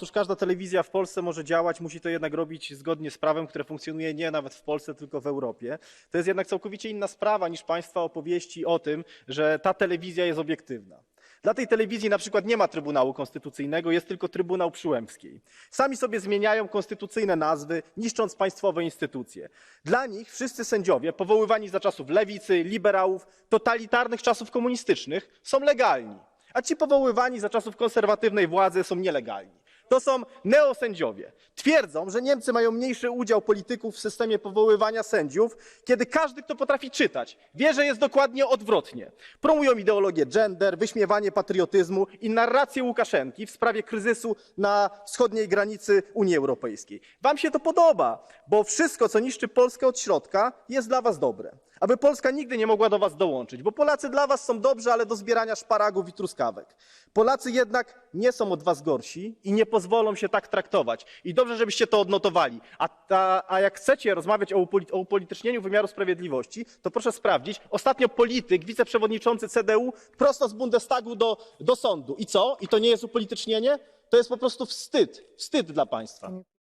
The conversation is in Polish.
Otóż każda telewizja w Polsce może działać, musi to jednak robić zgodnie z prawem, które funkcjonuje nie nawet w Polsce, tylko w Europie. To jest jednak całkowicie inna sprawa niż państwa opowieści o tym, że ta telewizja jest obiektywna. Dla tej telewizji na przykład nie ma Trybunału Konstytucyjnego, jest tylko Trybunał Przyłębskiej. Sami sobie zmieniają konstytucyjne nazwy, niszcząc państwowe instytucje. Dla nich wszyscy sędziowie powoływani za czasów lewicy, liberałów, totalitarnych czasów komunistycznych są legalni, a ci powoływani za czasów konserwatywnej władzy są nielegalni. To są neosędziowie. Twierdzą, że Niemcy mają mniejszy udział polityków w systemie powoływania sędziów, kiedy każdy, kto potrafi czytać, wie, że jest dokładnie odwrotnie. Promują ideologię gender, wyśmiewanie patriotyzmu i narrację Łukaszenki w sprawie kryzysu na wschodniej granicy Unii Europejskiej. Wam się to podoba, bo wszystko, co niszczy Polskę od środka, jest dla was dobre. Aby Polska nigdy nie mogła do was dołączyć, bo Polacy dla was są dobrzy, ale do zbierania szparagów i truskawek. Polacy jednak nie są od was gorsi i nie pozwolą się tak traktować. I dobrze, żebyście to odnotowali. A, ta, a jak chcecie rozmawiać o, o upolitycznieniu wymiaru sprawiedliwości, to proszę sprawdzić. Ostatnio polityk, wiceprzewodniczący CDU, prosto z Bundestagu do, do sądu. I co? I to nie jest upolitycznienie? To jest po prostu wstyd. Wstyd dla państwa.